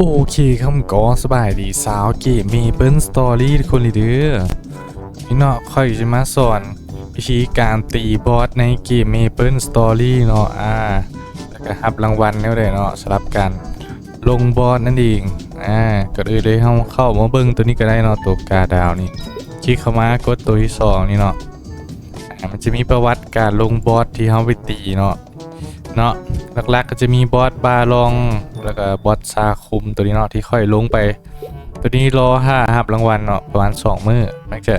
โอเคครับก็สบายดีสาวเกมเมเปิลสตอรี่ทุกคนเลยเด้อนี่เนาะค่อยจะมาสอนวิธีการตีบอสในเกมเมเปิลสตอรี่เนาะอ่าแล้วก็รับรางวัลแล้วเลยเนาะสำหรับการลงบอสนั่นเองอ่าก็เลยได้เข้าเข้ามาเบิ่งตัวนี้ก็ได้เนาะตัวกาดาวนี่คลิกเข้ามากดตัวที่สองนี่เนาะมันจะมีประวัติการลงบอสที่เขาไปตีเนาะเนาะหลักๆก็จะมีบอสบาลอง แล้วก็บอสซาคุมตัวนี้เนาะที่ค่อยลงไป ตัวนี้รอห้าครับรางวัลเนาะประมาณสองมือมันจะ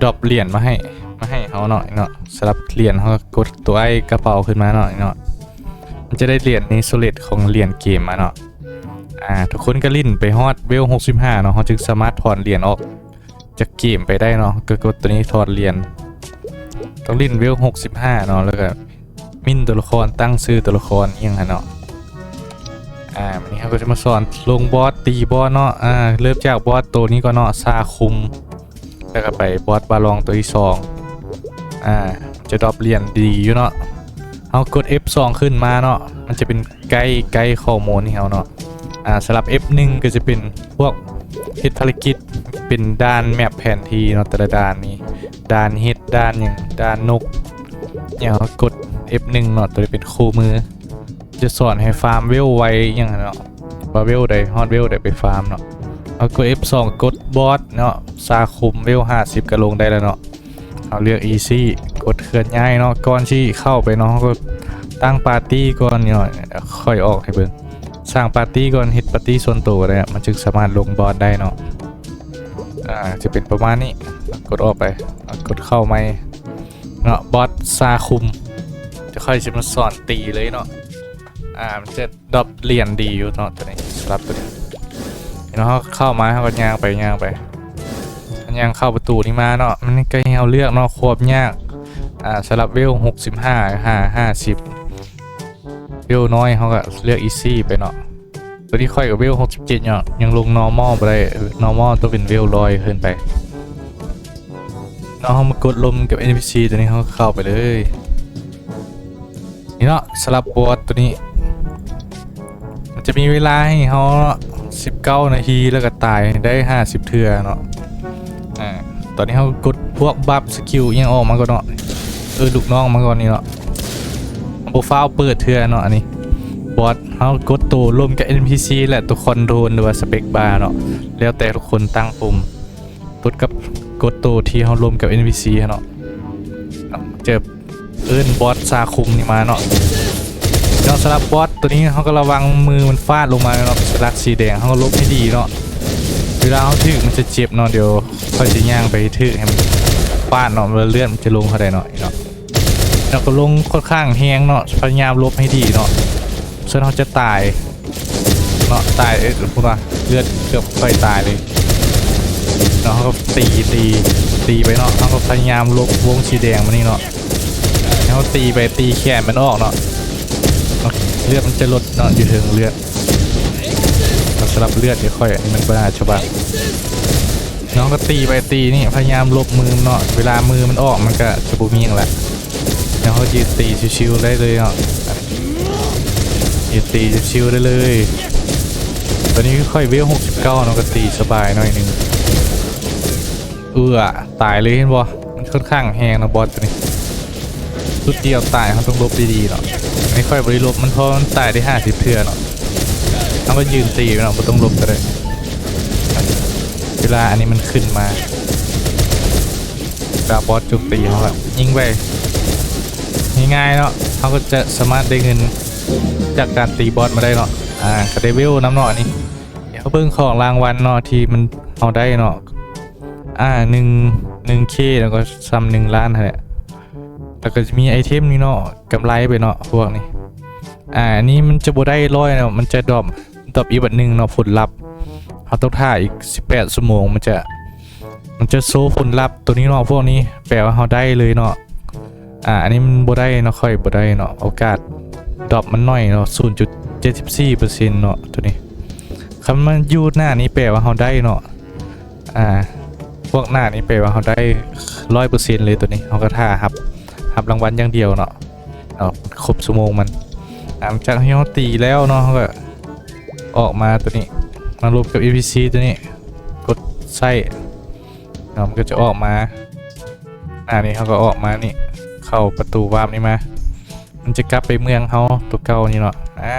ดรอปเหรียญมาให้มาให้เขาหน่อยเนาะสลับเหรียญเขาก็กดตัวไอ้กระเป๋าขึ้นมาหน่อยเนาะมันจะได้เหรียญนี้โซเลตของเหรียญเกมมาเนาะอ่าทุกคนก็ลิ้นไปฮอดเวล65เนาะเขาจึงสามารถถอนเหรียญออกจากเกมไปได้เนาะก็กดตัวนี้ถอดเหรียญต้องลิ้นเวล65เนาะแล้วก็มินตัวละครตั้งชื่อตัวละครอิหยังฮะเนาะ อ่าวันนี้เขาก็จะมาสอนลงบอสตีบอสเนาะอ่าเริ่มจากบอสตัวนี้ก็เนาะซาคุม แล้วก็ไปบอสบาลองตัวที่สองอ่าจะดรอปเหรียญดีอยู่เนาะเอากด F2 ขึ้นมาเนาะมันจะเป็นไกด์ไกด์ข้อมูลให้เขาเนาะอ่าสำหรับ F1 ก็จะเป็นพวกเฮ็ดภารกิจเป็นด้านแมปแผนที่เนาะแต่ละด้านนี้ด้านเฮ็ดด้านอย่างด้านนกอย่างเรากด F1 เนาะตัวนี้เป็นคู่มือ จะสอนให้ฟาร์มเวลไวย่างเนาะว่าเวลใดฮอตเวลใดไปฟาร์มเนาะเอากด F2 กดบอสเนาะซาคุมเวล50ก็ลงได้แล้วเนาะเอาเลือก easy กดเคลื่อนย้ายเนาะก่อนที่เข้าไปเนาะก็ตั้งปาร์ตี้ก่อนเนาะค่อยออกให้เบิ่งสร้างปาร์ตี้ก่อนเฮ็ดปาร์ตี้ส่วนตัวได้อะมันจึงสามารถลงบอสได้เนาะอ่าจะเป็นประมาณนี้กดออกไปกดเข้าไม่เนาะบอสซาคุมจะค่อยจะมาสอนตีเลยเนาะ อ่ามันจะดรอปเหรียญดีอยู่เนาะตัวนี้สำหรับตัวนี้เนาะเขาเข้ามาเขาก็ย่างไปย่างไปมันย่างเข้าประตูนี้มาเนาะมันก็ให้เราเลือกเนาะควบยากอ่าสำหรับเวลหกสิบห้าห้าห้าสิบเวลน้อยเขาก็เลือกอีซี่ไปเนาะตัวนี้ค่อยกับเวลหกสิบเจ็ดเนาะยังลง normal ไปได้ normal ตัวเป็นเวลลอยขึ้นไปน้องเขามากดลมกับ NPC ตัวนี้เขาเข้าไปเลย นี่เนาะสลับบอสตัวนี้ จะมีเวลาให้เขา19นาทีแล้วก็ตายได้50เทือเนาะอ่าตอนนี้เขากดพวกบัฟสกิลยังออกมาก็เนาะเออลูกน้องมาก่อนนี่เนาะโปรไฟล์เปิดเทือเนาะอันนี้บอสเขากดตัวรวมกับ NPC แหละตัวคอนโทรลหรือว่าสเปคบาร์เนาะแล้วแต่ทุกคนตั้งปุ่มกดกับกดตัวที่เขารวมกับ NPC เนาะเนาะเจอเอิ้นบอสซาคุมนี่มาเนาะ เนาะสำหรับบอสตัวนี้เขาก็ระวังมือมันฟาดลงมาเนาะสลักสีแดงเขาก็ลบให้ดีเนาะเวลาเขาถึกมันจะเจ็บเนาะเดี๋ยวค่อยจะย่างไปถึกให้มันฟาดเนาะเวลาเลือนมันจะลงเขาได้เนาะเนาะแล้วก็ลงค่อนข้างแห้งเนาะพยายามลบให้ดีเนาะส่วนเขาจะตายเนาะตายเอ้ยพูดว่าเลือดเกือบค่อยตายเลยเนาะเขาก็ตีตีตีไปเนาะเขาก็พยายามลบวงสีแดงมานี่เนาะแล้วเขาตีไปตีแขนมันออกเนาะ เลือดมันจะลดเนาะอยู่ถึงเลือดเราสลับเลือดเดี๋ยวค่อยอันนี้มันบ้าชบ้านน้องก็ตีไปตีนี่พยายามลบมือมันเนาะเวลามือมันออกมันก็จะบุมีอย่างละแล้วเขายืนตีชิวๆได้เลยเนาะยืนตีชิวๆได้เลย ตอนนี้ค่อยเวล69เก้านาะก็ตีสบายหน่อยหนึงเอือตายเลยเห็นบ่มันค่อนข้างแหงนะบอสตัวนี้สุดเดียวตายเขาต้องลบดีๆเนาะ ไม่ค่อยบริลบมันเพราะมันตายได้ห้าสิบเทื่อเนาะเขาก็ยืนตีเนาะไม่ต้องลบก็ได้เวลาอันนี้มันขึ้นมาดาบอสจุกตีเขาแบบยิงไปง่ายๆเนาะเขาก็จะสามารถได้เงินจากการตีบอสมาได้เนาะอ่าก็ได้เวลน้ำเนาะอันนี้เดี๋ยวเขาเบิ่งของรางวัลเนาะที่มันเอาได้เนาะอ่าหนึ่งหนึ่งเคแล้วก็ซ้ำหนึ่งล้านแหละ แล้วก็จะมีไอเทมนี่เนาะกำไรไปเนาะพวกนี้อ่าอันนี้มันจะบ่ได้ร้อยเนาะมันจะดรอปดรอปอีกบัดหนึ่งเนาะผลลัพธ์เขาต้องท่าอีก 18ชั่วโมงมันจะ มันจะโซ่ผลลัพธ์ตัวนี้เนาะพวกนี้แปลว่าเขาได้เลยเนาะอ่าอันนี้มันบ่ได้เนาะค่อยบ่ได้เนาะโอกาสดรอปมันน้อยเนาะ0.74%เนาะตัวนี้คำมันยู่หน้านี้แปลว่าเขาได้เนาะอ่าพวกหน้านี้แปลว่าเขาได้ร้อยเปอร์เซ็นต์เลยตัวนี้เขาก็ท่าครับ รับรางวัลอย่างเดียวเนาะเอาครบชั่วโมงมันหลังจากที่เขาตีแล้วเนาะเขาก็ออกมาตัวนี้มารวมกับ APC ตัวนี้ กดใส่เนาะมันก็จะออกมาอ่านี่เขาก็ออกมานี่ เข้าประตูวาร์ปนี่มามันจะกลับไปเมืองเขาตัวเก่านี่เนาะอ่า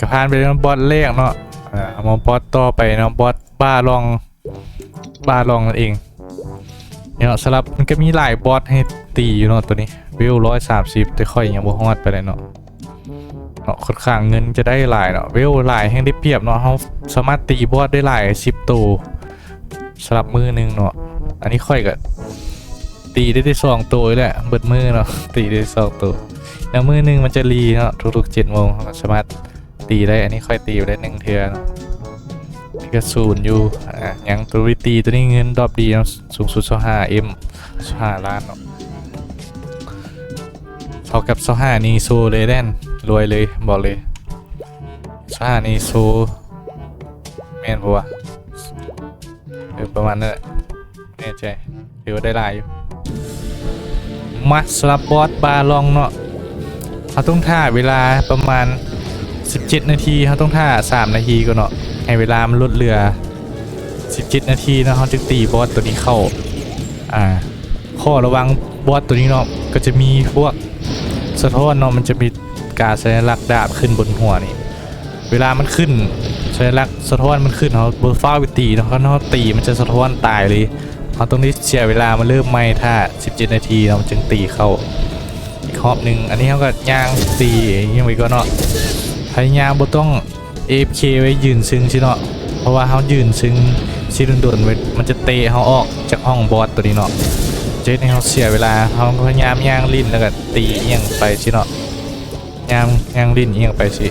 กระพานไปเรื่องบอสแรกเนาะอ่าเอามาบอสต่อไปเนาะบอสบ้าลองบ้าลองนั่นเอง เนี่ยเนาะสำหรับมันก็มีหลายบอสให้ตีอยู่เนาะตัวนี้วิวร้อยสามสิบแต่ค่อยยังบ่ฮอดไปเลยเนาะเนาะค่อนข้างเงินจะได้หลายเนาะเวหลายแห่งได้เปรียบเนาะเขาสามารถตีบอสได้หลายสิบตัวสลับมือหนึ่งเนาะอันนี้ค่อยก็ตีได้ได้สองตัวเลยแหละเบิดมือเนาะตีได้สองตัวแล้วมือหนึ่งมันจะรีเนาะทุกๆเจ็ดโมงเขาสามารถตีได้อันนี้ค่อยตีได้หนึ่งเทือเนาะ นี่ก็ศูนย์อยู่อะยังตัววิตีตัวนี้เงินดอปดีนะสูงสุดสห้าเอ็มสห้าล้านเนาะเท่ากับสห้านีโซเลยแดนรวยเลยบอกเลยชานีโซแมนปะวะเออประมาณนั้นแหละแน่ใจถือว่าได้ลายอยู่มาสลับบอสบาลองเนาะเขาต้องท่าเวลาประมาณ 17 นาทีเขาต้องท่า 3 นาทีก็เนาะ ให้เวลามันลดเรือ17นาทีนะเขาจึงตีบอสตัวนี้เข้า อ่า ข้อระวังบอสตัวนี้เนาะก็จะมีพวกสะท้อนเนาะมันจะมีการสัญลักษณ์ดาบขึ้นบนหัวนี่ เวลามันขึ้นสัญลักษณ์สะท้อนมันขึ้นเขาเบอร์ฟ้าไปตีเนาะเขาเขาตีมันจะสะท้อนตายเลยเขาตรงนี้เสียเวลามันเริ่มไหม่ถ้า 17 นาทีเราจึงตีเข้าอีกรอบหนึ่งอันนี้เขาก็ย่างตีอยังไงก็เนาะพยายามบ่ต้อง AFK ไว้ยืนซึ้งใช่เนาะเพราะว่าเขายืนซึ้งชิดนๆไว้มันจะเตะเขาออกจากห้องบอสตัวนี้เนาะเจ๊ให้เขาเสียเวลาเขาพยายามย่างลิ้นแล้วก็ตีเอียงไปใช่เนาะยางยางลิ้นเอียงไปสิ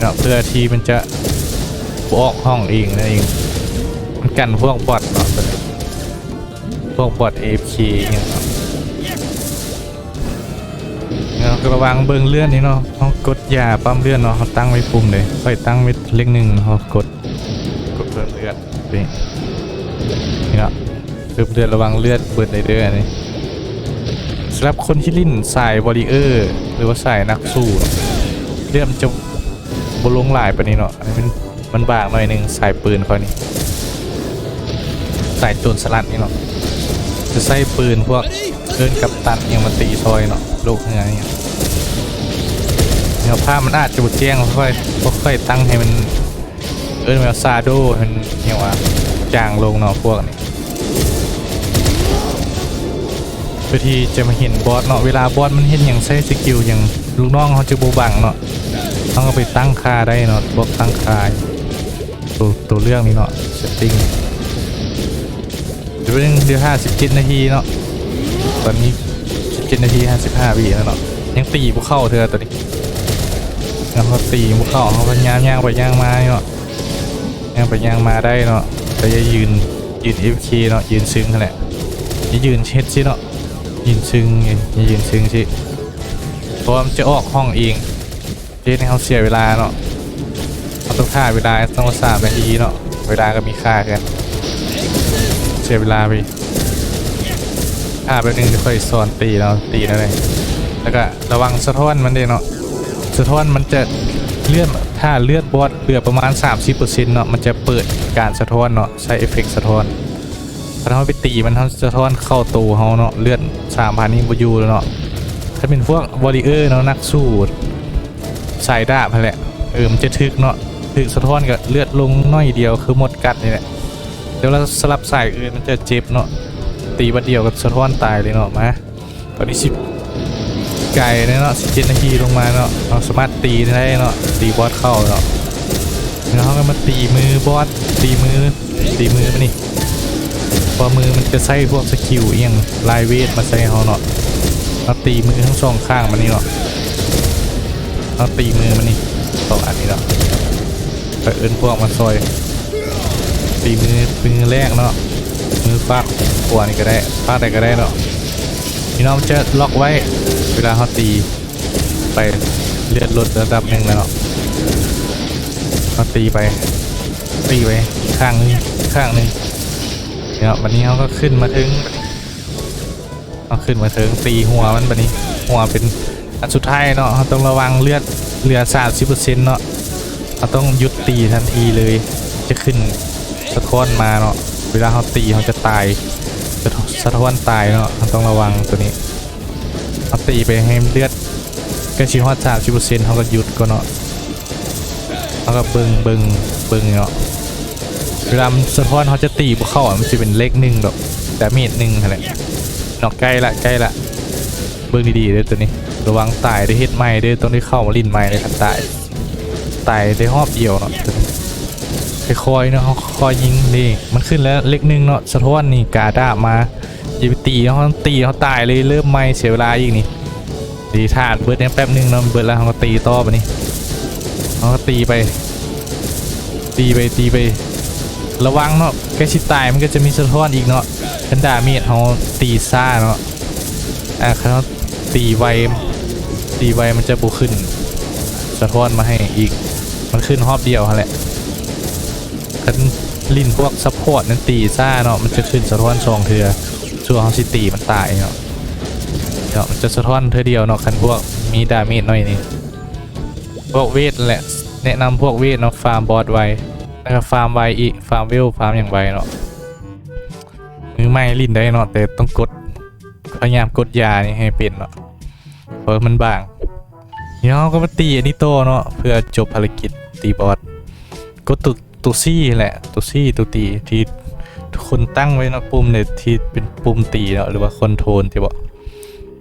เนาะเพื่อที่มันจะบออกห้องเองนั่นเองมันกันพวกบอทเนาะพวกบอท AFK เนี่ยเนาะเนาะก็ระวังเบิ่งเลื่อนนี่เนาะเขา กดยาปั๊มเลื่อนเนาะเขาตั้งไว้ปุ่มเลยค่อยตั้งไว้เลขหนึ่งเขากดกดเพิ่มเลือดนี่นี่เนาะเพิ่มเลือดระวังเลือดเบิดได้เด้อนี่สำหรับคนที่ลิ้นสายวอริเออร์หรือว่าสายนักสู้เนอะเรื่องมันจะบลงหลายไปานนี้เนาะอันนี้มันมันบางหน่อยหนึงสายปืนเขานี่สายโจรสลัดนี่เนาะจะใส่ปืนพวกเอินกับตันยังมาตีซอยเนาะโลกเงยเนี่ย เนี่ยภาพมันอาจจะบดแจ้งค่อยค่อยๆตั้งให้มันเอินแบบซาโดให้มันเนี่ยว่าจางลงเนาะพวกนี้เพื่อที่จะมาเห็นบอสเนาะเวลาบอสมันเห็นอย่างใช้สกิลอย่างลูกน้องเขาจะบูบังเนาะต้องเอาไปตั้งค่าได้เนาะบอกตั้งค่าตัวตัวเรื่องนี้เนาะเซตติ้งเดี๋ยวเรื่องเดี๋ยวห้าสิบเจ็ดนาทีเนาะตอนนี้สิบเจ็ดนาทีห้าสิบห้าวิแล้วเนาะยังตีบุเข้าเธอตัวนี้ แล้วเขาตีบุเข้าเขาพยายามย่างไปย่างมาเนาะย่างไปย่างมาได้เนาะแต่อย่ายืนยืนเอฟเคเนาะยืนซึ้งขนาดอย่ยืนเช็ดสิเนาะยืนซึ้งไงอย่ายืนซึ้งสิเพราะว่ามันจะออกห้องเองเจ๊ให้เขาเสียเวลาเนาะเขาต้องฆ่าเวลาต้องสามนาทีเนาะเวลาก็มีค่ากันเสียเวลาไปฆ่าไปหนึ่งจะค่อยสอนตีเนาะตีนั่นเลยแล้วก็ระวังสะท้อนมันด้เนาะ สะท้อนมันจะเลื่อนถ้าเลือดบอสเหลือประมาณ 30%เนาะมันจะเปิดการสะท้อนเนาะใช้เอฟเฟกสะท้อนถ้าเราไปตีมันเขาจะท้อนเข้าตัวเขาเนาะเลือดสามพันนี่บอยูแล้วเนาะถ้าเป็นพวกวอริเออร์เนาะนักสู้สายดาบแหละเออมันจะทึกเนาะทึกสะท้อนกับเลือดลงน้อยเดียวคือหมดกัดนี่แหละเดี๋ยวเราสลับสายอื่นมันจะเจ็บเนาะตีบัดเดียวกับสะท้อนตายเลยเนาะมาตอนนี้สิบ ไก่เนาะสิเจ็ดนาทีลงมาเนาะเราสามารถตีได้เนาะตีบอสเข้าเนาะแล้วเขาก็มาตีมือบอสตีมือตีมือมานี่พอมือมันจะใส่พวกสกิลเอียงลายเวทมาใส่เขาเนาะเราตีมือทั้งสองข้างมันนี่เนาะเราตีมือมันนี่สองอันนี้เนาะไปเอินพวกมาซอยตีมือมือแรกเนาะมือฟาดขวานี่ก็ได้ฟาดอะไรก็ได้เนาะนี่นาะมันจะล็อกไว้ เวลาเขาตีไปเลือดลดระดับหนึ่งแล้วเขาตีไปตีไปข้างหนึงข้างหนึงเนี่ยวันนี้เขาก็ขึ้นมาถึงเขาขึ้นมาถึงตีหัวมันบันนี้หัวเป็นอันสุดท้ายเนาะเขาต้องระวังเลือดเหลือสามสิบเปอร์เซ็นต์เนาะเราต้องหยุดตีทันทีเลยจะขึ้นสะท้อนมาเนาะเวลาเขาตีเขาจะตายจะสะท้อนตายเนาะเราต้องระวังตัวนี้ เขาตีไปให้เลือดกล้ชิฮอดสามสิบเปอร์เซ็นต์เขาก็หยุดก็เนาะเขาก็เบิงเบิงเบิงเนาะเวลามสะท้อนเขาจะตีบ่เข้าอะมันจะเป็นเลขหนึ่งดอกแต่เมตรหนึ่งอะไรเนาะใกล้ละใกล้ละเบิงดีๆเด้อตัวนี้ ระวังตายได้เฮ็ดใหม่ด้อต้องได้เข้ามาลิ้นใหม่เลยครับตายตายได้รอบเดียวเนาะค่อยๆเนาะคอยยิงนี่มันขึ้นแล้วเล็กหนึงเนาะสะท้อนนี่กาด้ามา อย่าไปตีเขาตีเขาตายเลยเริ่มไม่เสียเวลาอีกนี่ดีท่าเบิร์ดเนี่ยแป๊บหนึงเนาะเบิร์ดแล้วเขาก็ตีต่อไปนี่เขาก็ตีไป ตีไปตีไประวังเนาะใกล้ชิดตายมันก็จะมีสะท้อนอีกเนาะคันดาเมีดเขาตีซ่าเนาะอ่าเขาตีไวตีไวมันจะบุขึ้น สะท้อนมาให้อีก มันขึ้นรอบเดียวฮะแหละคันลินพวกซัพพอร์ตนั้นตีซ่าเนาะมันจะขึ้นสะท้อนสองเทือ ช่วงเขาสิตีมันตายเนาะเนาะมันจะสะท้อนเทือเดียวเนาะคันพวกมีดาเมจหน่อยนี่พวกเวทแหละ แนะนำพวกเวทเนาะฟาร์มบอสไว้แล้วก็ฟาร์มไวอีกฟาร์มเวลฟาร์มอย่างไวเนาะมือไม่ลินได้เนาะแต่ต้องกดพยายามกดยานี่ให้เป็นเนาะเพราะมันบางเดี๋ยวก็มาตีอันนี้โตเนาะเพื่อจบภารกิจตีบอสก็ตุตุซี่แหละตุซี่ตุตีที่ คนตั้งไว้เนาะปุ่มเนี่ยที่เป็นปุ่มตีเนาะหรือว่าคอนโทรลที่บอก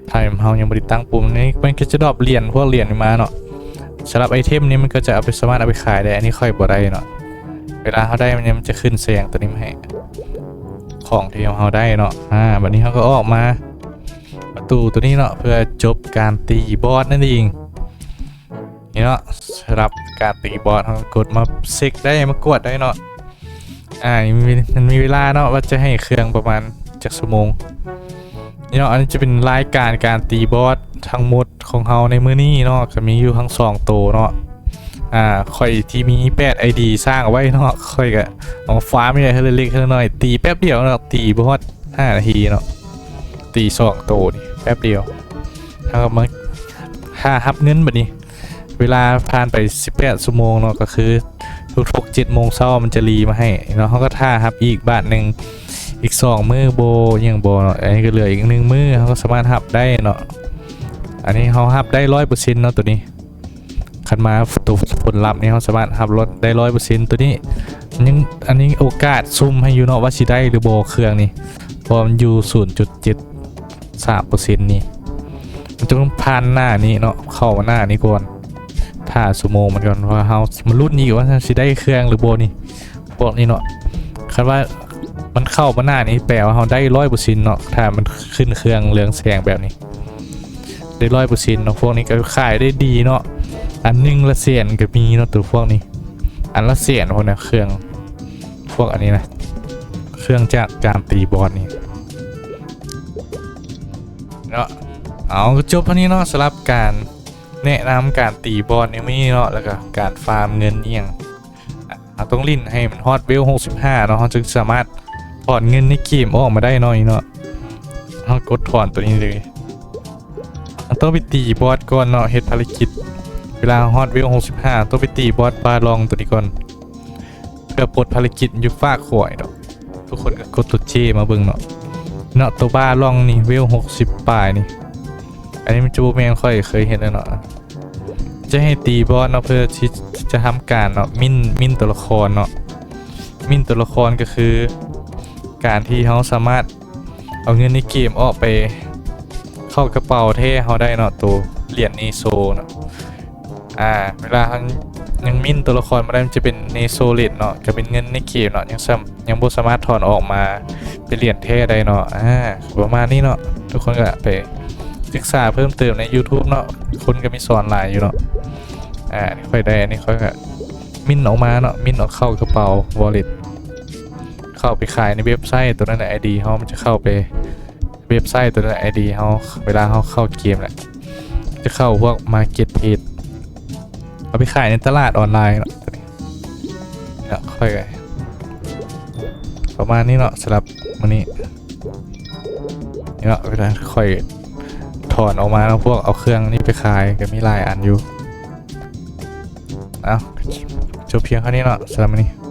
ถ้าเรายังไม่ได้ตั้งปุ่มนี้มันก็จะดรอปเหรียญพวกเหรียญมาเนาะสำหรับไอเทมนี้มันก็จะเอาไปสามารถเอาไปขายได้อันนี้ค่อยบ่ได้เนาะเวลาเขาได้มันมันจะขึ้นแสงตัวนี้มาให้ของที่เราได้เนาะอ่าแบบนี้เขาก็ออกมา ประตูตัวนี้เนาะเพื่อจบการตีบอสนั่นเองนี่เนาะสำหรับการตีบอสเรากดมาเซ็กได้มากวดได้เนาะ อ่ามันมีมันมีเวลาเนาะว่าจะให้เครื่องประมาณจักชั่วโมงเนาะอันนี้จะเป็นรายการการตีบอสทั้งหมดของเราในมือนี้เนาะก็มีอยู่ทั้งสองตัวเนาะอ่าค่อยที่มี8 ID สร้างเอาไว้เนาะค่อยก็เอาฟ้าไม่ได้ให้เล็กๆให้น้อยตีแป๊บเดียวเนาะตีบอส5นาทีเนาะตีสองตัวนี่แป๊บเดียวถ้ามาค่าฮับเงินแบบนี้ เวลาผ่านไป 18ชั่วโมงเนาะก็คือ ทุกๆ7โมงเช้ามันจะรีมาให้เนาะเขาก็ท่าฮับอีกบาทหนึ่งอีกสองมือโบยังโบเนาะอันนี้ก็เหลืออีกหนึ่งมือเขาก็สามารถฮับได้เนาะอันนี้เขาฮับได้ร้อยเปอร์เซ็นต์เนาะตัวนี้คันมาตัวผลลัพธ์นี่เขาสามารถฮับรถได้ร้อยเปอร์เซ็นต์ตัวนี้ยังอันนี้โอกาสซุ่มให้อยู่เนาะว่าสิได้หรือโบเครื่องนี่พอมันอยู่ศูนย์จุดเจ็ดสามเปอร์เซ็นต์นี่มันจะต้องผ่านหน้านี้เนาะเข้ามาหน้านี้ก่อน ถ้าสุโมงมันก่อนว่าเฮามันรุ่นนี้ว่าสิได้เครื่องหรือโบนี่พวกนี้เนาะคันว่ามันเข้ามาหน้านี้แปลว่าเฮาได้ร้อยเปอร์เซ็นต์เนาะถ้ามันขึ้นเครื่องเรืองแสงแบบนี้ ได้ร้อยเปอร์เซ็นต์เนาะพวกนี้ก็ขายได้ดีเนาะอันหนึงละเสียนก็มีเนาะตัวพวกนี้ อันละเสียนพวกเนี้เครื่องพวกอันนี้นะ เครื่องจากการตีบอลนี่เนาะเอาจบเท่านี้เนาะสำหรับการ แนะนำการตีบอลในมีเนาะแล้วก็การฟาร์มเงินเอียงเราต้องลิ้นให้มันฮอตเวล65เนาะเราจึงสามารถถอนเงินในเกมออกมาได้หน่อยเนาะเรากดถอนตัวนี้เลยต้องไปตีบอสก่อนเนาะเฮ็ดภารกิจ เวลาฮอตเวล65ต้องไปตีบอสบาลองตัวนี้ก่อนเพื่อปลดภารกิจยู่ฝากขวายเนาะทุกคนก็กดตัวเจมาเบิ่งเนาะเนาะตัวบาลองนี่เวล60ปลายนี่อันนี้มันจูแมนค่อยเคยเห็นแล้วเนาะ จะให้ตีบอสเนาะเพื่อที่จะทำการเนาะมินมินตัวละครเนาะมินตัวละครก็คือ การที่เขาสามารถเอาเงินในเกมออกไป เข้ากระเป๋าเท่เขาได้เนาะตัวเหรียญเนโซเนาะอ่าเวลาเขายังมินตัวละครมาได้มันจะเป็นเนโซเลตเนาะก็เป็นเงินในเกมเนาะยังยังบ่สามารถถอนออกมาเป็นเหรียญเท่ได้เนาะอ่าประมาณนี้เนาะทุกคนก็ไป ศึกษาเพิ่มเติมใน YouTube เนาะคนก็มีสอนหลายอยู่เนาะอ่าค่อยได้อันนี้ค่อยก็มินออกมาเนาะมินออกเข้ากระเป๋า wallet เข้าไปขายในเว็บไซต์ตัวนั้นไอดีเขามันจะเข้าไปเว็บไซต์ตัวนั้นไอดีเขาเวลาเขาเข้าเกมแหละจะเข้าพวก Market Page เอาไปขายในตลาดออนไลน์เนาะเนาะค่อยก็ประมาณนี้เนาะสำหรับวันนี้เนาะเวลาค่อย ถอนออกมาแล้วพวกเอาเครื่องนี่ไปขายก็มีหลายอันอยู่ เอาจบเพียงเท่านี้เนาะสำหรับวันนี้